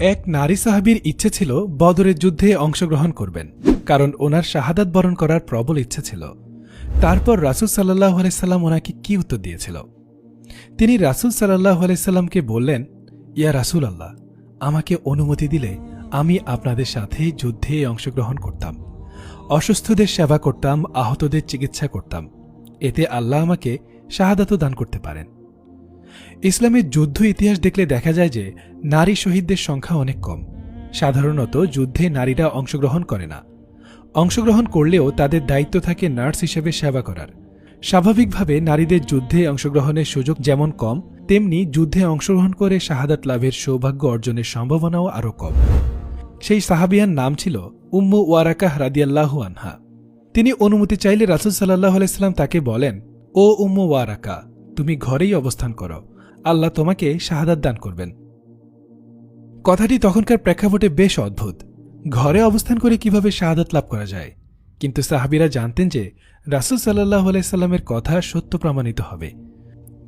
এক নারী সাহাবীর ইচ্ছে ছিল বদরের যুদ্ধে অংশগ্রহণ করবেন, কারণ ওনার শাহাদাত বরণ করার প্রবল ইচ্ছে ছিল। তারপর রাসুল সাল্লাহ আলাইসাল্লাম ওনাকে কি উত্তর দিয়েছিল? তিনি রাসুল সাল্লাহ আলাইসাল্লামকে বললেন, ইয়া রাসুল আল্লাহ আমাকে অনুমতি দিলে আমি আপনাদের সাথে যুদ্ধে অংশগ্রহণ করতাম। অসুস্থদের সেবা করতাম, আহতদের চিকিৎসা করতাম। এতে আল্লাহ আমাকে শাহাদাতও দান করতে পারেন। ইসলামের যুদ্ধ ইতিহাস দেখলে দেখা যায় যে নারী শহীদদের সংখ্যা অনেক কম। সাধারণত যুদ্ধে নারীরা অংশগ্রহণ করে না। অংশগ্রহণ করলেও তাদের দায়িত্ব থাকে নার্স হিসেবে সেবা করার। স্বাভাবিকভাবে নারীদের যুদ্ধে অংশগ্রহণের সুযোগ যেমন কম, তেমনি যুদ্ধে অংশগ্রহণ করে শাহাদাত লাভের সৌভাগ্য অর্জনের সম্ভাবনাও আরও কম। সেই সাহাবিয়ার নাম ছিল উম্মু ওয়ারাকাহ রাদিয়াল্লাহু আনহা। তিনি অনুমতি চাইলে রাসুল সাল্লাহ আলাইস্লাম তাকে বলেন, ও উম্মু ওয়ারাকা তুমি ঘরেই অবস্থান করো। আল্লাহ তোমাকে শাহাদাত দান করবেন। কথাটি তখনকার প্রেক্ষাপটে বেশ অদ্ভুত। ঘরে অবস্থান করে কীভাবে শাহাদাত লাভ করা যায়? কিন্তু সাহাবিরা জানতেন যে রাসুল সাল্লাহ আলাইস্লামের কথা সত্য প্রমাণিত হবে।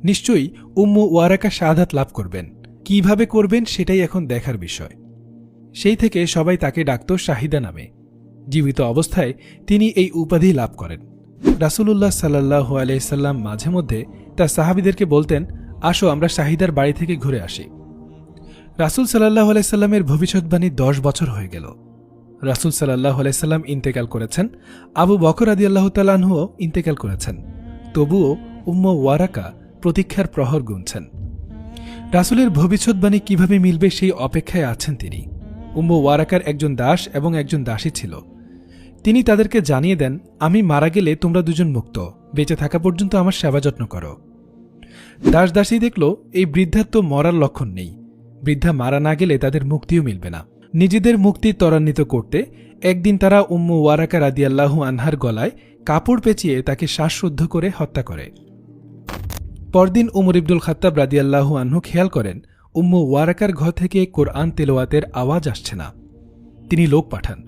নিশ্চয়ই উম্মু ওয়ারাকা শাহাদাত লাভ করবেন। কীভাবে করবেন সেটাই এখন দেখার বিষয়। সেই থেকে সবাই তাকে ডাকত শাহিদা নামে। জীবিত অবস্থায় তিনি এই উপাধি লাভ করেন। রাসুলুল্লাহ সাল্লাহ আলাইসাল্লাম মাঝে মধ্যে তার সাহাবিদেরকে বলতেন, আসো, আমরা শাহিদার বাড়ি থেকে ঘুরে আসি। রাসুল সাল্লাহ আলাইসাল্লামের ভবিষ্যৎবাণী দশ বছর হয়ে গেল। রাসুল সাল্লাহ আলাইসাল্লাম ইন্তেকাল করেছেন। আবু বকর আদি আল্লাহ তালাহুও ইন্তেকাল করেছেন। তবুও উম্ম ওয়ারাকা প্রতীক্ষার প্রহর গুনছেন। রাসুলের ভবিষ্যৎবাণী কীভাবে মিলবে সেই অপেক্ষায় আছেন তিনি। উম্ম ওয়ারাকার একজন দাস এবং একজন দাসী ছিল। তিনি তাদেরকে জানিয়ে দেন, আমি মারা গেলে তোমরা দুজন মুক্ত। বেঁচে থাকা পর্যন্ত আমার সেবা যত্ন করো। দাস দাসী দেখল, এই বৃদ্ধার তো মরার লক্ষণ নেই। বৃদ্ধা মারা না গেলে তাদের মুক্তিও মিলবে না। নিজেদের মুক্তি ত্বরান্বিত করতে একদিন তারা উম্মু ওয়ারাকা রাদিয়াল্লাহু আনহার গলায় কাপড় পেঁচিয়ে তাকে শ্বাসরুদ্ধ করে হত্যা করে। পরদিন উমর ইবদুল খাত্তাব রাদিয়াল্লাহু আনহু খেয়াল করেন, উম্মু ওয়ারাকার ঘর থেকে কোরআন তেলোয়াতের আওয়াজ আসছে না। তিনি লোক পাঠান।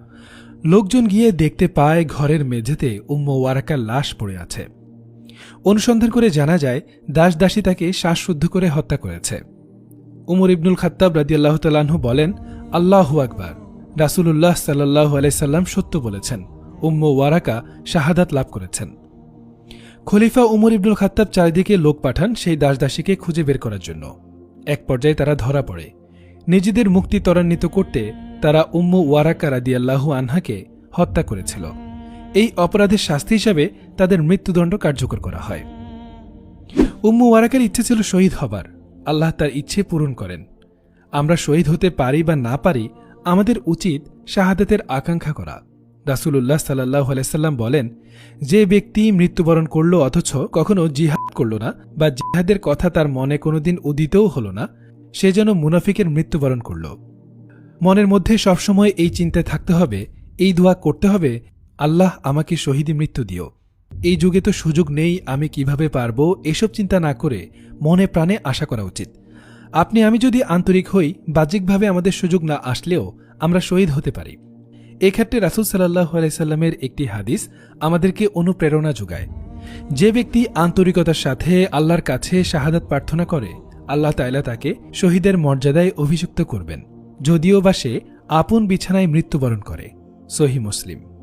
লোকজন গিয়ে দেখতে পায় ঘরের মেঝেতে উম্ম ওয়ারাকার লাশ পড়ে আছে। অনুসন্ধান করে জানা যায়, দাস দাসী তাকে শ্বাসশুদ্ধ করে হত্যা করেছে। উমর ইবনুল খাত্তাব রাদিয়াল্লাহ তালাহু বলেন, আল্লাহু আকবার। রাসুলুল্লাহ সাল্লাহ আলাইসাল্লাম সত্য বলেছেন উম্ম ওয়ারাকা শাহাদাত লাভ করেছেন। খলিফা উমর ইবনুল খাত্তাব চারিদিকে লোক পাঠান সেই দাসদাসীকে খুঁজে বের করার জন্য। এক পর্যায়ে তারা ধরা পড়ে। নিজেদের মুক্তি ত্বরান্বিত করতে তারা উম্মু ওয়ারাকা রাদিয়াল্লাহু আনহাকে হত্যা করেছিল। এই অপরাধের শাস্তি হিসাবে তাদের মৃত্যুদণ্ড কার্যকর করা হয়। উম্মু ওয়ারাকার ইচ্ছে ছিল শহীদ হবার। আল্লাহ তার ইচ্ছে পূরণ করেন। আমরা শহীদ হতে পারি বা না পারি, আমাদের উচিত শাহাদাতের আকাঙ্ক্ষা করা। রাসুলুল্লাহ সাল্লাহ আলাইসাল্লাম বলেন, যে ব্যক্তি মৃত্যুবরণ করল অথচ কখনো জিহাদ করল না বা জিহাদের কথা তার মনে কোনোদিন উদিতও হল না সে যেন মুনাফিকের মৃত্যুবরণ করল। মনের মধ্যে সবসময় এই চিন্তায় থাকতে হবে, এই দোয়া করতে হবে, আল্লাহ আমাকে শহীদি মৃত্যু দিও। এই যুগে তো সুযোগ নেই আমি কীভাবে পারব, এসব চিন্তা না করে মনে প্রাণে আশা করা উচিত। আপনি, আমি যদি আন্তরিক হই, বাহ্যিকভাবে আমাদের সুযোগ না আসলেও আমরা শহীদ হতে পারি। এক্ষেত্রে রাসুল সাল্লাহ আলাইসাল্লামের একটি হাদিস আমাদেরকে অনুপ্রেরণা যোগায়। যে ব্যক্তি আন্তরিকতার সাথে আল্লাহর কাছে শাহাদাত প্রার্থনা করে আল্লাহ তাইলা তাকে শহীদের মর্যাদায় অভিযুক্ত করবেন, যদিও বা সে আপন বিছানায় মৃত্যুবরণ করে। সহি মুসলিম।